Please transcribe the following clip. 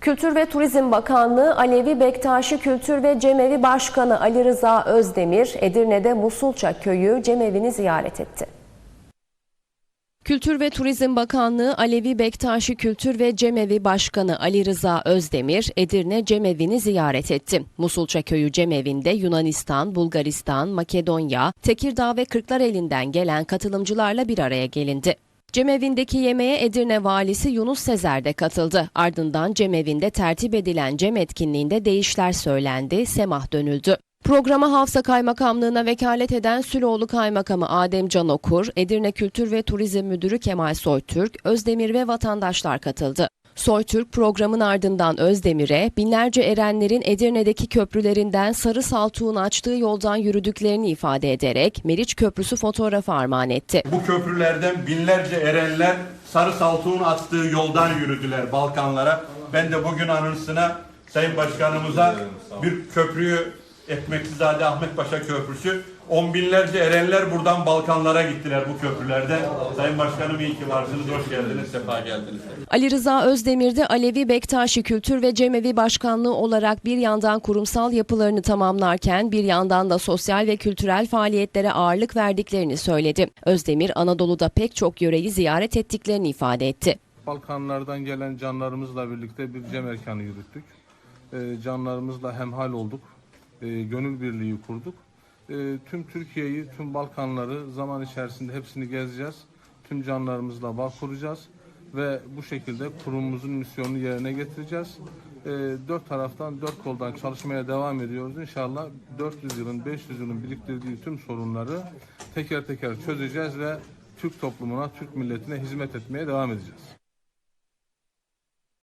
Kültür ve Turizm Bakanlığı Alevi Bektaşi Kültür ve Cemevi Başkanı Ali Rıza Özdemir, Edirne'de Musulça Köyü Cemevi'ni ziyaret etti. Kültür ve Turizm Bakanlığı Alevi Bektaşi Kültür ve Cemevi Başkanı Ali Rıza Özdemir, Edirne Cemevi'ni ziyaret etti. Musulça Köyü Cemevi'nde Yunanistan, Bulgaristan, Makedonya, Tekirdağ ve Kırklareli'nden gelen katılımcılarla bir araya gelindi. Cemevi'ndeki yemeğe Edirne valisi Yunus Sezer de katıldı. Ardından Cemevi'nde tertip edilen Cem etkinliğinde değişler söylendi, semah dönüldü. Programa Hafsa Kaymakamlığı'na vekalet eden Süloğlu Kaymakamı Adem Can Okur, Edirne Kültür ve Turizm Müdürü Kemal Soytürk, Özdemir ve vatandaşlar katıldı. Soytürk programın ardından Özdemir'e binlerce erenlerin Edirne'deki köprülerinden Sarı Saltuğ'un açtığı yoldan yürüdüklerini ifade ederek Meriç Köprüsü fotoğrafı armağan etti. Bu köprülerden binlerce erenler Sarı Saltuğun attığı yoldan yürüdüler Balkanlara. Ben de bugün anısına Sayın Başkanımıza bir köprüyü Ekmeklizade Ahmet Paşa Köprüsü. On binlerce erenler buradan Balkanlara gittiler bu köprülerden. Sayın Başkanım iyi ki varsınız, hoş geldiniz, sefa geldiniz. Ali Rıza Özdemir de Alevi Bektaşi Kültür ve Cemevi Başkanlığı olarak bir yandan kurumsal yapılarını tamamlarken bir yandan da sosyal ve kültürel faaliyetlere ağırlık verdiklerini söyledi. Özdemir Anadolu'da pek çok yöreyi ziyaret ettiklerini ifade etti. Balkanlardan gelen canlarımızla birlikte bir cem erkanı yürüttük. Ee, canlarımızla hemhal olduk. Ee, gönül birliği kurduk. Ee, tüm Türkiye'yi, tüm Balkanları zaman içerisinde hepsini gezeceğiz. Tüm canlarımızla bağ kuracağız. Ve bu şekilde kurumumuzun misyonunu yerine getireceğiz. Ee, dört taraftan, dört koldan çalışmaya devam ediyoruz. İnşallah 400 yılın, 500 yılın biriktirdiği tüm sorunları teker teker çözeceğiz ve Türk toplumuna, Türk milletine hizmet etmeye devam edeceğiz.